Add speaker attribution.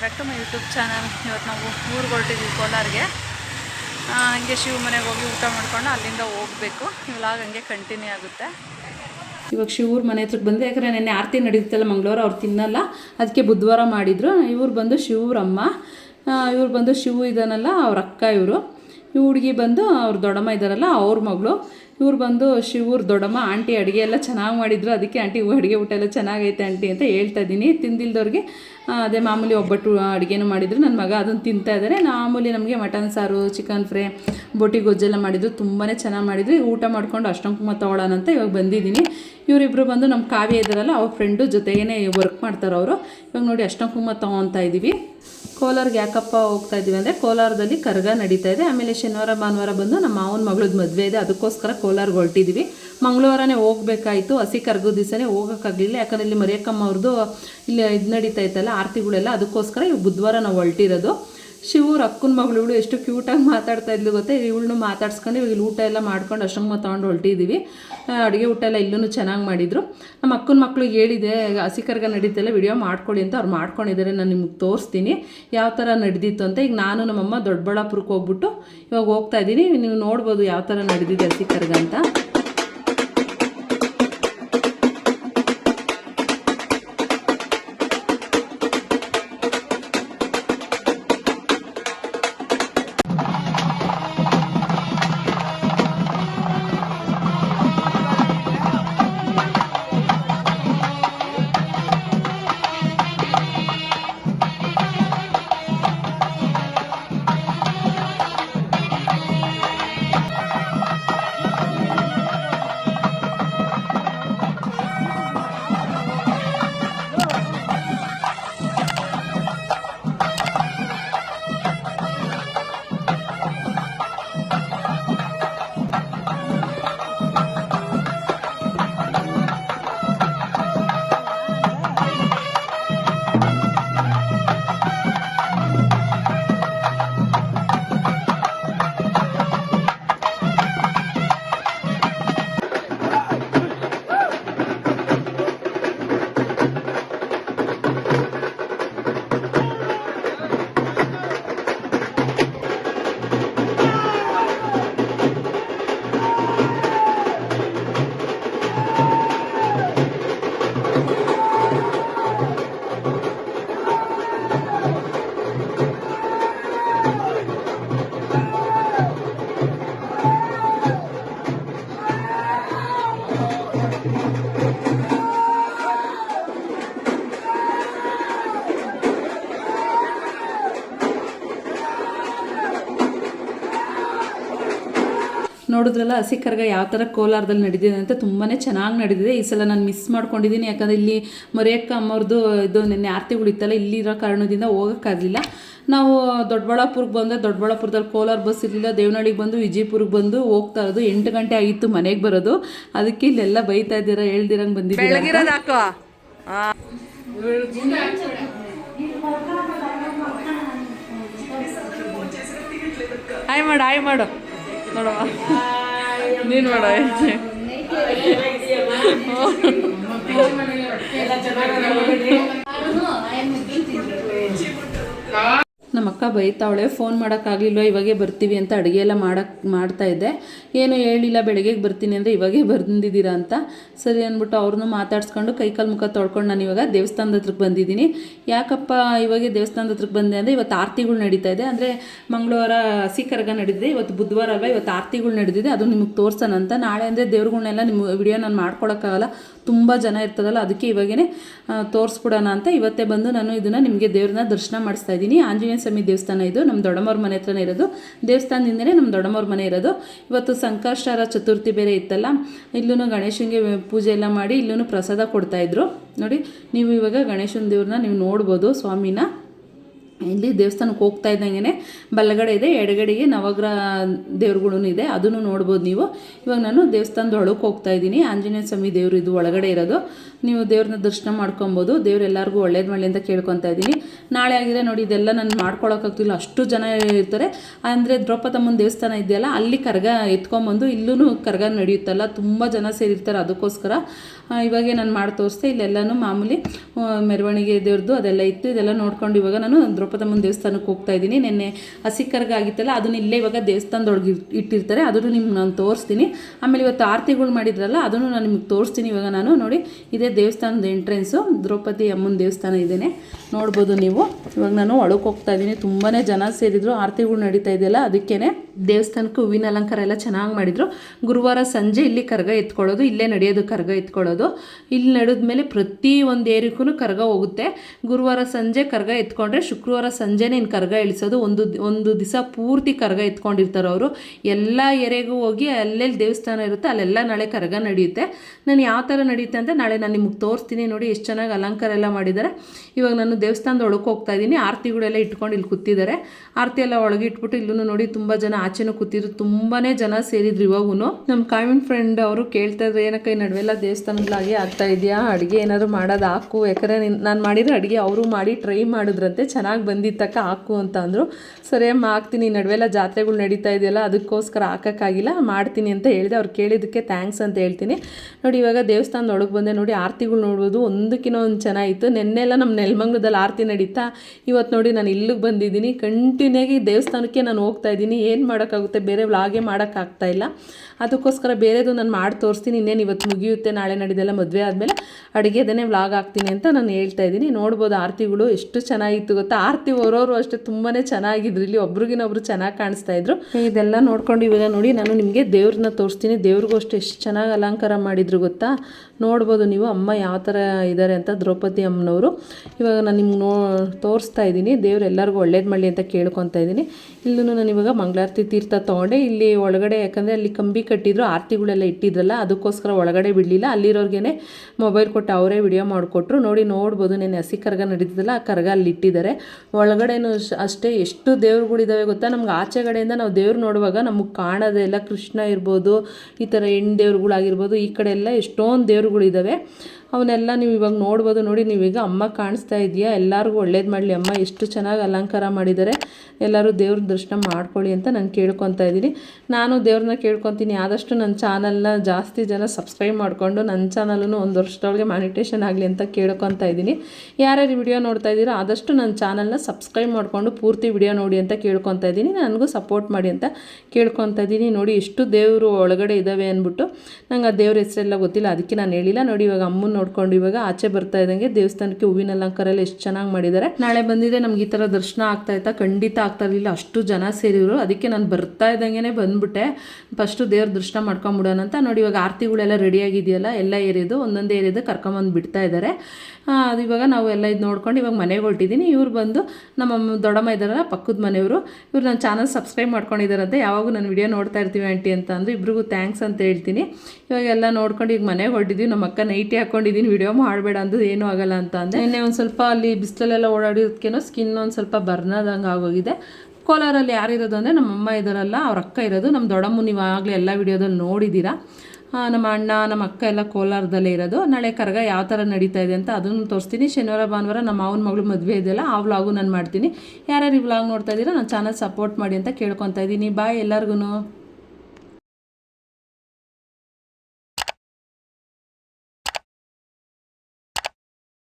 Speaker 1: Back to my YouTube channel. ಇವತ್ತು ನಾವು ಊರಿಗೆ ಹೊರಟಿದ್ವಿ ಕೋಲಾರ್ಗೆ. ಹಂಗೆ ಶಿವ ಮನೆಗೆ ಹೋಗಿ ಊಟ ಮಾಡ್ಕೊಂಡು ಅಲ್ಲಿಂದ ಹೋಗಬೇಕು. ಇವಾಗ ಹಂಗೆ ಕಂಟಿನ್ಯೂ ಆಗುತ್ತೆ.
Speaker 2: ಇವಾಗ ಶಿವ್ರ ಮನೆ ಹತ್ರಕ್ಕೆ ಬಂದೆ ಯಾಕಂದರೆ ನೆನ್ನೆ ಆರತಿ ನಡೀತಲ್ಲ ಮಂಗಳವಾರ ಅವ್ರು ತಿನ್ನಲ್ಲ. ಅದಕ್ಕೆ ಬುಧವಾರ ಮಾಡಿದರು. ಇವ್ರು ಬಂದು ಶಿವೂರಮ್ಮ ಇವ್ರು ಬಂದು ಶಿವು ಇದ್ದಾನಲ್ಲ ಅವ್ರ ಅಕ್ಕ ಇವರು. ಈ ಹುಡುಗಿ ಬಂದು ಅವ್ರ ದೊಡ್ಡಮ್ಮ ಇದ್ದಾರಲ್ಲ ಅವ್ರ ಮಗಳು. ಇವ್ರು ಬಂದು ಶಿವರು ದೊಡ್ಡಮ್ಮ, ಆಂಟಿ ಅಡುಗೆ ಎಲ್ಲ ಚೆನ್ನಾಗಿ ಮಾಡಿದ್ರು. ಅದಕ್ಕೆ ಆಂಟಿ ಅಡುಗೆ ಊಟ ಎಲ್ಲ ಚೆನ್ನಾಗೈತೆ ಆಂಟಿ ಅಂತ ಹೇಳ್ತಾ ಇದ್ದೀನಿ. ತಿಂದಿಲ್ದವ್ರಿಗೆ ಅದೇ ಮಾಮೂಲಿ ಒಬ್ಬಟ್ಟು ಅಡುಗೆನೂ ಮಾಡಿದ್ರು. ನನ್ನ ಮಗ ಅದನ್ನು ತಿಂತಾ ಇದ್ದಾರೆ ಮಾಮೂಲಿ ನಮಗೆ ಮಟನ್ ಸಾರು, ಚಿಕನ್ ಫ್ರೈ ಬೋಟಿ ಗೊಜ್ಜೆಲ್ಲ ಮಾಡಿದ್ರು. ತುಂಬಾ ಚೆನ್ನಾಗಿ ಮಾಡಿದ್ರು. ಊಟ ಮಾಡ್ಕೊಂಡು ಅಷ್ಟೊಂದು ತೊಗೊಳ್ಳೋಣ ಅಂತ ಇವಾಗ ಬಂದಿದ್ದೀನಿ. ಇವರಿಬ್ಬರು ಬಂದು ನಮ್ಮ ಕಾವ್ಯ ಇದ್ದಾರಲ್ಲ ಅವ್ರ ಫ್ರೆಂಡು ಜೊತೆಗೇ ವರ್ಕ್ ಮಾಡ್ತಾರೆ ಅವರು. ಇವಾಗ ನೋಡಿ ಅಷ್ಟೊಂದು ಕುಂಕುಮ ತೊಗೊತಾ ಇದ್ದೀವಿ ಕೋಲಾರ್ಗೆ ಯಾಕಪ್ಪ ಹೋಗ್ತಾ ಇದ್ದೀವಿ ಅಂದರೆ ಕೋಲಾರದಲ್ಲಿ ಕರಗ ನಡೀತಾ ಇದೆ. ಆಮೇಲೆ ಶನಿವಾರ, ಭಾನುವಾರ ಬಂದು ನಮ್ಮ ಮಾವನ ಮಗಳದ್ದು ಮದುವೆ ಇದೆ. ಅದಕ್ಕೋಸ್ಕರ ಕೋಲಾರ್ಗೆ ಹೊರಟಿದ್ದೀವಿ ಮಂಗಳವಾರನೇ ಹೋಗ್ಬೇಕಾಯಿತು. ಹಸಿ ಕರ್ಗೋ ದಿವಸನೇ ಹೋಗೋಕ್ಕಾಗಲಿಲ್ಲ. ಯಾಕಂದರೆ ಇಲ್ಲಿ ಮರಿಯಕ್ಕಮ್ಮ ಅವ್ರದ್ದು ಇಲ್ಲಿ ಇದು ನಡೀತಾ ಇತ್ತಲ್ಲ, ಆರತಿಗಳೆಲ್ಲ ಅದಕ್ಕೋಸ್ಕರ ಇವು ಬುಧವಾರ ನಾವು ಹೊರಟಿರೋದು. ಶಿವ್ರ ಅಕ್ಕನ ಮಗಳು ಇವಳು ಎಷ್ಟು ಕ್ಯೂಟಾಗಿ ಮಾತಾಡ್ತಾ ಇದ್ಲು ಗೊತ್ತೇ? ಇವಳನ್ನು ಮಾತಾಡ್ಸ್ಕೊಂಡು ಇವಾಗ ಇಲ್ಲಿ ಊಟ ಎಲ್ಲ ಮಾಡ್ಕೊಂಡು ಅಷ್ಟೊಂಗೆ ತೊಗೊಂಡು ಹೊರಟಿದ್ದೀವಿ ಅಡುಗೆ ಊಟ ಎಲ್ಲ ಇಲ್ಲೂ ಚೆನ್ನಾಗಿ ಮಾಡಿದರು. ನಮ್ಮ ಅಕ್ಕನ ಮಕ್ಳಿಗೆ ಹೇಳಿದೆ ಹಸಿಕರ್ಗ ನಡೀತಲ್ಲ ವಿಡಿಯೋ ಮಾಡ್ಕೊಳ್ಳಿ ಅಂತ ಅವ್ರು ಮಾಡ್ಕೊಂಡಿದ್ದಾರೆ, ನಾನು ನಿಮ್ಗೆ ತೋರಿಸ್ತೀನಿ. ಯಾವ ಥರ ನಡೆದಿತ್ತು ಅಂತ ಈಗ ನಾನು ನಮ್ಮಮ್ಮ ದೊಡ್ಡಬಳ್ಳಾಪುರಕ್ಕೆ ಹೋಗ್ಬಿಟ್ಟು ಇವಾಗ ಹೋಗ್ತಾ ಇದ್ದೀನಿ. ನೀವು ನೋಡ್ಬೋದು ಯಾವ ಥರ ನಡೆದಿದೆ ಹಸಿಕರ್ಗ ಅಂತ. ನೋಡಿದ್ರಲ್ಲ ಹಸಿ ಕರ್ಗ ಯಾವ ಥರ ಕೋಲಾರದಲ್ಲಿ ನಡೆದಿದೆ ಅಂತ ತುಂಬಾ ಚೆನ್ನಾಗಿ ನಡೆದಿದೆ. ಈ ಸಲ ನಾನು ಮಿಸ್ ಮಾಡ್ಕೊಂಡಿದ್ದೀನಿ ಯಾಕಂದರೆ ಇಲ್ಲಿ ಮರಿಯಕ್ಕ ಅಮ್ಮವ್ರದ್ದು ಇದು ನಿನ್ನೆ ಆರತಿಗಳಿತ್ತಲ್ಲ ಇಲ್ಲಿರೋ ಕಾರಣದಿಂದ ಹೋಗೋಕ್ಕಾಗಲಿಲ್ಲ. ನಾವು ದೊಡ್ಡಬಳ್ಳಾಪುರಕ್ಕೆ ಬಂದರೆ ದೊಡ್ಡಬಳ್ಳಾಪುರದಲ್ಲಿ ಕೋಲಾರ ಬಸ್ ಇರಲಿಲ್ಲ. ದೇವನಹಳ್ಳಿಗೆ ಬಂದು ವಿಜಯಪುರಕ್ಕೆ ಬಂದು ಹೋಗ್ತಾ ಇರೋದು. ಎಂಟು ಗಂಟೆ ಆಗಿತ್ತು ಮನೆಗೆ ಬರೋದು. ಅದಕ್ಕೆ ಇಲ್ಲೆಲ್ಲ ಬೈತಾ ಇದ್ದೀರಾ, ಹೇಳ್ದಿರಂಗೆ ಬಂದಿದ್ದೀರಾ
Speaker 1: ಹಾಯ್ ಮಾಡು ಹಾಯ್ ಮಾಡು. ನೋಡಮ್ಮ ನೀನು ಮಾಡು
Speaker 2: ನಮ್ಮ ಅಕ್ಕ ಬೈತಾವಳೆ, ಫೋನ್ ಮಾಡೋಕ್ಕಾಗಲಿಲ್ಲ ಇವಾಗೆ ಬರ್ತೀವಿ ಅಂತ ಅಡುಗೆ ಎಲ್ಲ ಮಾಡೋಕ್ಕೆ ಮಾಡ್ತಾ ಇದ್ದೆ. ಏನು ಹೇಳಿಲ್ಲ, ಬೆಳಗ್ಗೆ ಬರ್ತೀನಿ ಅಂದರೆ ಇವಾಗೇ ಬಂದಿದ್ದೀರಾ ಅಂತ? ಸರಿ ಅಂದ್ಬಿಟ್ಟು ಅವ್ರನ್ನೂ ಮಾತಾಡ್ಸ್ಕೊಂಡು ಕೈಕಾಲು ಮುಖ ತೊಳ್ಕೊಂಡು ನಾನು ಇವಾಗ ದೇವಸ್ಥಾನದ ಹತ್ರಕ್ಕೆ ಬಂದಿದ್ದೀನಿ. ಯಾಕಪ್ಪ ಇವಾಗೆ ದೇವಸ್ಥಾನದ ಹತ್ರಕ್ಕೆ ಬಂದೆ ಅಂದರೆ ಇವತ್ತು ಆರತಿಗಳು ನಡೀತಾ ಇದೆ. ಅಂದರೆ ಮಂಗಳವಾರ ಹಸಿ ಕರಗ ನಡೆದಿದೆ. ಇವತ್ತು ಬುಧವಾರ ಅಲ್ವಾ ಇವತ್ತು ಆರತಿಗಳು ನಡೆದಿದೆ. ಅದು ನಿಮಗೆ ತೋರ್ಸೋಣ ಅಂತ. ನಾಳೆ ಅಂದರೆ ದೇವ್ರಗಳನ್ನೆಲ್ಲ ನಿಮ್ಮ ವಿಡಿಯೋ ನಾನು ಮಾಡ್ಕೊಳಕ್ಕಾಗಲ್ಲ. ತುಂಬ ಜನ ಇರ್ತದಲ್ಲ, ಅದಕ್ಕೆ ಇವಾಗೇ ತೋರಿಸ್ಬಿಡೋಣ ಅಂತ ಇವತ್ತೇ ಬಂದು ನಾನು ಇದನ್ನು ನಿಮಗೆ ದೇವ್ರನ್ನ ದರ್ಶನ ಮಾಡಿಸ್ತಾ ಇದ್ದೀನಿ. ಆಂಜನೇಯ ಸ್ವಾಮಿ ದೇವಸ್ಥಾನ ಇದು ನಮ್ಮ ದೊಡ್ಡಮ್ಮವ್ರ ಮನೆ ಹತ್ರನೇ ಇರೋದು. ದೇವಸ್ಥಾನದಿಂದನೇ ನಮ್ಮ ದೊಡ್ಡಮ್ಮವ್ರ ಮನೆ ಇರೋದು. ಇವತ್ತು ಸಂಕಷ್ಟಾರ ಚತುರ್ಥಿ ಬೇರೆ ಇತ್ತಲ್ಲ ಇಲ್ಲೂ ಗಣೇಶನಿಗೆ ಪೂಜೆ ಎಲ್ಲ ಮಾಡಿ ಇಲ್ಲೂ ಪ್ರಸಾದ ಕೊಡ್ತಾಯಿದ್ರು ನೋಡಿ, ನೀವು ಇವಾಗ ಗಣೇಶನ ದೇವ್ರನ್ನ ನೀವು ನೋಡ್ಬೋದು ಸ್ವಾಮಿನ. ಇಲ್ಲಿ ದೇವಸ್ಥಾನಕ್ಕೆ ಹೋಗ್ತಾ ಇದ್ದಂಗೆ ಬಲಗಡೆ ಇದೆ, ಎಡಗಡೆಗೆ ನವಗ್ರಹ ದೇವ್ರುಗಳೂ ಇದೆ, ಅದನ್ನು ನೋಡ್ಬೋದು ನೀವು. ಇವಾಗ ನಾನು ದೇವಸ್ಥಾನದ ಒಳಗೆ ಹೋಗ್ತಾ ಇದ್ದೀನಿ. ಆಂಜನೇಯ ಸ್ವಾಮಿ ದೇವರು ಇದು ಒಳಗಡೆ ಇರೋದು. ನೀವು ದೇವ್ರನ್ನ ದರ್ಶನ ಮಾಡ್ಕೊಬೋದು. ದೇವ್ರು ಎಲ್ಲರಿಗೂ ಒಳ್ಳೇದು ಮಾಡಲಿ ಅಂತ ಕೇಳ್ಕೊತಾ ಇದ್ದೀನಿ. ನಾಳೆ ಆಗಿದೆ ನೋಡಿ, ಇದೆಲ್ಲ ನಾನು ಮಾಡ್ಕೊಳಕ್ಕಾಗ್ತಿಲ್ಲ. ಅಷ್ಟು ಜನ ಇರ್ತಾರೆ. ಅಂದರೆ ದ್ರೌಪದಮ್ಮನ ದೇವಸ್ಥಾನ ಇದೆಯಲ್ಲ, ಅಲ್ಲಿ ಕರ್ಗ ಎತ್ಕೊಂಬಂದು ಇಲ್ಲೂ ಕರ್ಗ ನಡೆಯುತ್ತಲ್ಲ. ತುಂಬ ಜನ ಸೇರಿರ್ತಾರೆ ಅದಕ್ಕೋಸ್ಕರ. ಇವಾಗ ನಾನು ಮಾಡಿ ತೋರಿಸ್ದೆ ಇಲ್ಲೆಲ್ಲನೂ ಮಾಮೂಲಿ ಮೆರವಣಿಗೆ ದೇವ್ರದ್ದು ಅದೆಲ್ಲ ಇತ್ತು. ಇದೆಲ್ಲ ನೋಡ್ಕೊಂಡು ಇವಾಗ ನಾನು ದ್ರೌಪದಮ್ಮನ ದೇವಸ್ಥಾನಕ್ಕೆ ಹೋಗ್ತಾ ಇದ್ದೀನಿ. ನಿನ್ನೆ ಹಸಿ ಕರ್ಗ ಆಗಿತ್ತಲ್ಲ ಅದನ್ನ ಇಲ್ಲೇ ಇವಾಗ ದೇವಸ್ಥಾನದೊಳಗೆ ಇಟ್ಟಿರ್ತಾರೆ. ಅದನ್ನು ನಿಮ್ಗೆ ನಾನು ತೋರಿಸ್ತೀನಿ. ಆಮೇಲೆ ಇವತ್ತು ಆರತಿಗಳು ಮಾಡಿದ್ರಲ್ಲ, ಅದನ್ನು ನಾನು ನಿಮ್ಗೆ ತೋರಿಸ್ತೀನಿ ಇವಾಗ ನಾನು. ನೋಡಿ, ಇದೇ ದೇವಸ್ಥಾನದ ಎಂಟ್ರೆನ್ಸು ದ್ರೌಪದಿ ಅಮ್ಮನ ದೇವಸ್ಥಾನ ಇದ್ದೇನೆ ನೋಡ್ಬೋದು ನೀವು. ಇವಾಗ ನಾನು ಒಳಗೆ ಹೋಗ್ತಾ ಇದ್ದೀನಿ. ತುಂಬಾ ಜನ ಸೇರಿದ್ರು. ಆರತಿಗಳು ನಡೀತಾ ಇದೆಯಲ್ಲ, ಅದಕ್ಕೇನೆ ದೇವಸ್ಥಾನಕ್ಕೆ ಹೂವಿನ ಅಲಂಕಾರ ಎಲ್ಲ ಚೆನ್ನಾಗಿ ಮಾಡಿದ್ರು. ಗುರುವಾರ ಸಂಜೆ ಇಲ್ಲಿ ಕರ್ಗ ಎತ್ಕೊಳ್ಳೋದು, ಇಲ್ಲೇ ನಡೆಯೋದು ಕರ್ಗ ಎತ್ಕೊಳ್ಳೋದು. ಇಲ್ಲಿ ನಡೆದ್ಮೇಲೆ ಪ್ರತಿ ಒಂದು ಏರಿಕೂ ಕರ್ಗ ಹೋಗುತ್ತೆ. ಗುರುವಾರ ಸಂಜೆ ಕರ್ಗ ಎತ್ಕೊಂಡ್ರೆ ಶುಕ್ರವಾರ ಸಂಜೆನೇ ನೀನು ಕರ್ಗ ಇಳಿಸೋದು, ಒಂದು ಒಂದು ದಿವಸ ಪೂರ್ತಿ ಕರ್ಗ ಎತ್ಕೊಂಡಿರ್ತಾರೆ ಅವರು, ಎಲ್ಲ ಎರೆಗೂ ಹೋಗಿ ಅಲ್ಲೆಲ್ಲಿ ದೇವಸ್ಥಾನ ಇರುತ್ತೆ, ಅಲ್ಲೆಲ್ಲ ನಾಳೆ ಕರ್ಗ ನಡೆಯುತ್ತೆ. ನಾನು ಯಾವ ಥರ ನಡೆಯುತ್ತೆ ಅಂತ ನಾಳೆ ನಾನು ನಿಮಗೆ ತೋರಿಸ್ತೀನಿ ನೋಡಿ ಎಷ್ಟು ಚೆನ್ನಾಗಿ ಅಲಂಕಾರ ಎಲ್ಲ ಮಾಡಿದ್ದಾರೆ ಇವಾಗ ನಾನು ದೇವಸ್ಥಾನದ ಒಳಗೆ ಹೋಗ್ತಾ ಇದ್ದೀನಿ ಆರತಿಗಳೆಲ್ಲ ಇಟ್ಕೊಂಡು ಇಲ್ಲಿ ಕೂತಿದ್ದಾರೆ ಆರತಿ ಎಲ್ಲ ಒಳಗೆ ಇಟ್ಬಿಟ್ಟು ಇಲ್ಲೂ ನೋಡಿ ತುಂಬ ಜನ ಆಚೆನೂ ಕೂತಿದ್ರು ತುಂಬಾ ಜನ ಸೇರಿದ್ರು ಇವಾಗೂ ನಮ್ಮ ಕಾಮಿನ್ ಫ್ರೆಂಡ್ ಅವರು ಕೇಳ್ತಾ ಇದ್ರು, ಏನಕ್ಕೆ ಈ ನಡುವೆಲ್ಲ ದೇವಸ್ಥಾನದಲ್ಲಾಗಿ ಆಗ್ತಾ ಇದೆಯಾ, ಅಡುಗೆ ಏನಾದರೂ ಮಾಡೋದು ಹಾಕು, ಯಾಕಂದರೆ ನಾನು ಮಾಡಿರೋ ಅಡುಗೆ ಅವರು ಮಾಡಿ, ಟ್ರೈ ಮಾಡಿದ್ರಂತೆ, ಚೆನ್ನಾಗಿ ಬಂದಿತ್ತಕ್ಕ ಹಾಕು ಅಂತ ಅಂದರು. ಸರಿ, ಅಮ್ಮ, ಹಾಕ್ತೀನಿ. ನಡುವೆಲ್ಲ ಜಾತ್ರೆಗಳು ನಡೀತಾ ಇದೆಯಲ್ಲ, ಅದಕ್ಕೋಸ್ಕರ ಹಾಕೋಕ್ಕಾಗಿಲ್ಲ, ಮಾಡ್ತೀನಿ ಅಂತ ಹೇಳಿದೆ. ಅವ್ರು ಕೇಳಿದ್ದಕ್ಕೆ ಥ್ಯಾಂಕ್ಸ್ ಅಂತ ಹೇಳ್ತೀನಿ. ನೋಡಿ, ಇವಾಗ ದೇವಸ್ಥಾನದ ಒಳಗೆ ಬಂದೆ ನೋಡಿ, ಆರತಿಗಳು ನೋಡ್ಬೋದು. ಒಂದಕ್ಕಿಂತ ಒಂದು ಚೆನ್ನಾಗಿತ್ತು ನಿನ್ನೆಲ್ಲ ನಮ್ಮ ನೆಲಮಂಗ್ಲದಲ್ಲಿ ಆರತಿ ನಡೀತಾ ಇವತ್ತು ನೋಡಿ ನಾನು ಇಲ್ಲಿಗೆ ಬಂದಿದ್ದೀನಿ. ಕಂಟಿನ್ಯೂಗಿ ದೇವಸ್ಥಾನಕ್ಕೆ ನಾನು ಹೋಗ್ತಾ ಇದ್ದೀನಿ. ಏನು ಮಾಡೋಕ್ಕಾಗುತ್ತೆ? ಬೇರೆ ವ್ಲಾಗೇ ಮಾಡೋಕ್ಕಾಗ್ತಾ ಇಲ್ಲ. ಅದಕ್ಕೋಸ್ಕರ ಬೇರೆದು ನಾನು ಮಾಡಿ ತೋರಿಸ್ತೀನಿ, ಇನ್ನೇನು ಇವತ್ತು ಮುಗಿಯುತ್ತೆ, ನಾಳೆ ನಡೆದೆಲ್ಲ ಮದುವೆ ಆದಮೇಲೆ ಅಡುಗೆದನ್ನೇ ವ್ಲಾಗ್ ಹಾಕ್ತೀನಿ ಅಂತ ನಾನು ಹೇಳ್ತಾ ಇದ್ದೀನಿ. ನೋಡ್ಬೋದು ಆರತಿಗಳು ಎಷ್ಟು ಚೆನ್ನಾಗಿತ್ತು ಗೊತ್ತಾ? ಆರತಿ ಹೊರವರು ಅಷ್ಟೇ ತುಂಬಾ ಚೆನ್ನಾಗಿದ್ರು. ಇಲ್ಲಿ ಒಬ್ರಿಗಿನೊಬ್ರು ಚೆನ್ನಾಗಿ ಕಾಣಿಸ್ತಾ ಇದ್ರು. ಇದೆಲ್ಲ ನೋಡ್ಕೊಂಡು ಇವಾಗ ನೋಡಿ ನಾನು ನಿಮಗೆ ದೇವ್ರನ್ನ ತೋರಿಸ್ತೀನಿ. ದೇವ್ರಿಗೂ ಅಷ್ಟು ಎಷ್ಟು ಚೆನ್ನಾಗಿ ಅಲಂಕಾರ ಮಾಡಿದ್ರು ಗೊತ್ತಾ? ನೋಡ್ಬೋದು ನೀವು ಅಮ್ಮ ಯಾವ ಥರ ಇದ್ದಾರೆ ಅಂತ ದ್ರೌಪದಿ ಅಮ್ಮನವರು. ಇವಾಗ ನಾನು ನಿಮ್ಗೆ ನೋ, ತೋರಿಸ್ತಾ ಇದ್ದೀನಿ. ದೇವ್ರು ಎಲ್ಲರಿಗೂ ಒಳ್ಳೇದು ಮಾಡಲಿ ಅಂತ ಕೇಳ್ಕೊತಾ ಇದ್ದೀನಿ. ಇಲ್ಲೂ ನಾನು ಇವಾಗ ಮಂಗಳಾರತಿ ತೀರ್ಥ ತೊಗೊಂಡೆ. ಇಲ್ಲಿ ಒಳಗಡೆ ಯಾಕಂದರೆ ಅಲ್ಲಿ ಕಂಬಿ ಕಟ್ಟಿದ್ರು, ಆರತಿಗಳೆಲ್ಲ ಇಟ್ಟಿದ್ರಲ್ಲ, ಅದಕ್ಕೋಸ್ಕರ ಒಳಗಡೆ ಬಿಡಲಿಲ್ಲ. ಅಲ್ಲಿರೋರ್ಗೆ ಮೊಬೈಲ್ ಕೊಟ್ಟು ಅವರೇ ವಿಡಿಯೋ ಮಾಡಿಕೊಟ್ರು. ನೋಡಿ, ನೋಡ್ಬೋದು ನೆನೆ ಹಸಿ ಕರ್ಗ ನಡೀತದಲ್ಲ, ಆ ಕರ್ಗ ಅಲ್ಲಿ ಇಟ್ಟಿದ್ದಾರೆ. ಒಳಗಡೆನೂ ಅಷ್ಟೇ ಎಷ್ಟು ದೇವ್ರುಗಳಿದ್ದಾವೆ ಗೊತ್ತಾ? ನಮ್ಗೆ ಆಚೆ ಕಡೆಯಿಂದ ನಾವು ದೇವ್ರು ನೋಡುವಾಗ ನಮಗೆ ಕಾಣೋದೇ ಇಲ್ಲ. ಕೃಷ್ಣ ಇರ್ಬೋದು, ಈ ಥರ ಹೆಣ್ಣು ದೇವ್ರುಗಳಾಗಿರ್ಬೋದು, ಈ ಕಡೆ ಎಲ್ಲ ಎಷ್ಟೊಂದು ದೇವ್ರುಗಳಿದ್ದಾವೆ ಅವನ್ನೆಲ್ಲ ನೀವು ಇವಾಗ ನೋಡ್ಬೋದು. ನೋಡಿ ನೀವೀಗ ಅಮ್ಮ ಕಾಣಿಸ್ತಾ ಇದೆಯಾ? ಎಲ್ಲರಿಗೂ ಒಳ್ಳೇದು ಮಾಡಲಿ ಅಮ್ಮ. ಎಷ್ಟು ಚೆನ್ನಾಗಿ ಅಲಂಕಾರ ಮಾಡಿದ್ದಾರೆ ಎಲ್ಲರೂ ದೇವ್ರ ದರ್ಶನ ಮಾಡ್ಕೊಳ್ಳಿ ಅಂತ ನಾನು ಕೇಳ್ಕೊತಾ ಇದ್ದೀನಿ ನಾನು ದೇವ್ರನ್ನ ಕೇಳ್ಕೊತೀನಿ. ಆದಷ್ಟು ನನ್ನ ಚಾನಲ್ನ ಜಾಸ್ತಿ ಜನ ಸಬ್ಸ್ಕ್ರೈಬ್ ಮಾಡಿಕೊಂಡು ನನ್ನ ಚಾನಲನ್ನು ಒಂದು ವರ್ಷದೊಳಗೆ ಮಾನಿಟೇಷನ್ ಆಗಲಿ ಅಂತ ಕೇಳ್ಕೊತಾ ಇದ್ದೀನಿ ಯಾರ್ಯಾರು ವಿಡಿಯೋ ನೋಡ್ತಾ ಇದ್ದೀರೋ, ಆದಷ್ಟು ನನ್ನ ಚಾನಲ್ನ ಸಬ್ಸ್ಕ್ರೈಬ್ ಮಾಡಿಕೊಂಡು ಪೂರ್ತಿ ವಿಡಿಯೋ ನೋಡಿ ಅಂತ ಕೇಳ್ಕೊತಾ ಇದ್ದೀನಿ ನನಗೂ ಸಪೋರ್ಟ್ ಮಾಡಿ ಅಂತ ಕೇಳ್ಕೊತಾ ಇದ್ದೀನಿ ನೋಡಿ ಎಷ್ಟು ದೇವರು ಒಳಗಡೆ ಇದ್ದಾವೆ ಅಂದ್ಬಿಟ್ಟು ನಂಗೆ ಆ ದೇವ್ರ ಹೆಸರೆಲ್ಲ ಗೊತ್ತಿಲ್ಲ. ಅದಕ್ಕೆ ನಾನು ಹೇಳಿಲ್ಲ. ನೋಡಿ, ಇವಾಗ ಅಮ್ಮನ ನೋಡ್ಕೊಂಡು ಇವಾಗ ಆಚೆ ಬರ್ತಾ ಇದ್ದಂಗೆ ದೇವಸ್ಥಾನಕ್ಕೆ ಹೂವಿನ ಅಲಂಕಾರ ಎಲ್ಲ ಎಷ್ಟು ಚೆನ್ನಾಗಿ ಮಾಡಿದ್ದಾರೆ. ನಾಳೆ ಬಂದಿದೆ ನಮ್ಗೆ ಈ ಥರ ದರ್ಶನ ಆಗ್ತಾ ಇತ್ತಾ? ಖಂಡಿತ ಆಗ್ತಾ ಇರಲಿಲ್ಲ. ಅಷ್ಟು ಜನ ಸೇರಿದ್ರು. ಅದಕ್ಕೆ ನಾನು ಬರ್ತಾ ಇದ್ದಂಗೆ ಬಂದ್ಬಿಟ್ಟೆ. ಫಸ್ಟು ದೇವ್ರ ದರ್ಶನ ಮಾಡ್ಕೊಂಬಿಡೋಣ ಅಂತ. ನೋಡಿ, ಇವಾಗ ಆರತಿಗಳೆಲ್ಲ ರೆಡಿಯಾಗಿದೆಯಲ್ಲ, ಎಲ್ಲ ಏರಿಯೋದು, ಒಂದೊಂದೇ ಏರಿಯಾದ ಕರ್ಕೊಂಬಂದು ಬಿಡ್ತಾ ಇದ್ದಾರೆ ಅದು ಇವಾಗ ನಾವು ಎಲ್ಲ ಇದು ನೋಡ್ಕೊಂಡು ಇವಾಗ ಮನೆಗೆ ಹೊರಟಿದ್ದೀನಿ ಇವ್ರು ಬಂದು ನಮ್ಮ ದೊಡ್ಡಮ್ಮ ಇದ್ದಾರಲ್ಲ, ಪಕ್ಕದ ಮನೆಯವರು. ಇವ್ರು ನನ್ನ ಚಾನಲ್ ಸಬ್ಸ್ಕ್ರೈಬ್ ಮಾಡ್ಕೊಂಡಿದ್ದಾರಂತೆ ಯಾವಾಗೂ ನಾನು ವಿಡಿಯೋ ನೋಡ್ತಾ ಇರ್ತೀವಿ ಆಂಟಿ ಅಂತ ಅಂದು. ಇಬ್ರಿಗೂ ಥ್ಯಾಂಕ್ಸ್ ಅಂತ ಹೇಳ್ತೀನಿ. ಇವಾಗ ಎಲ್ಲ ನೋಡ್ಕೊಂಡು ಈಗ ಮನೆಗೆ ಹೊರಟಿದ್ದೀವಿ ನಮ್ಮ ಅಕ್ಕ ನೈಟಿ ಹಾಕೊಂಡಿದ್ದೀನಿ ವಿಡಿಯೋ ಮಾಡಬೇಡ ಅಂದು ಏನೂ ಆಗಲ್ಲ ಅಂತ ಅಂದೆ. ನಿನ್ನೆ ಒಂದು ಸ್ವಲ್ಪ ಅಲ್ಲಿ ಬಿಸಿಲಲ್ಲೆಲ್ಲ ಓಡಾಡಿರೋದಕ್ಕೇನೋ ಸ್ಕಿನ್ ಒಂದು ಸ್ವಲ್ಪ ಬರ್ನದಂಗೆ ಆಗೋಗಿದೆ. ಕೋಲಾರಲ್ಲಿ ಯಾರಿರೋದು ಅಂದರೆ ನಮ್ಮ ಅಮ್ಮ ಇದ್ದಾರಲ್ಲ, ಅವ್ರ ಅಕ್ಕ ಇರೋದು. ನಮ್ಮ ದೊಡ್ಡಮ್ಮ ನೀವು ಆಗಲೇ ಎಲ್ಲ ವಿಡಿಯೋದಲ್ಲಿ ನೋಡಿದ್ದೀರಾ ನಮ್ಮ ಅಣ್ಣ, ನಮ್ಮ ಅಕ್ಕ ಎಲ್ಲ ಕೋಲಾರದಲ್ಲೇ ಇರೋದು. ನಾಳೆ ಕರಗ ಯಾವ ಥರ ನಡೀತಾ ಇದೆ ಅಂತ ಅದನ್ನು ತೋರಿಸ್ತೀನಿ. ಶನಿವಾರ, ಭಾನುವಾರ ನಮ್ಮ ಮಾವನ ಮಗಳು ಮದುವೆ ಇದೆಯಲ್ಲ, ಆ ವ್ಲಾಗು ನಾನು ಮಾಡ್ತೀನಿ. ಯಾರ್ಯಾರು ಈ ವ್ಲಾಗ್ ನೋಡ್ತಾ ಇದ್ದೀರಾ ನನ್ನ ಚಾನಲ್ ಸಪೋರ್ಟ್ ಮಾಡಿ ಅಂತ ಕೇಳ್ಕೊತಾ ಇದ್ದೀನಿ ಬಾಯ್ ಎಲ್ಲರಿಗೂ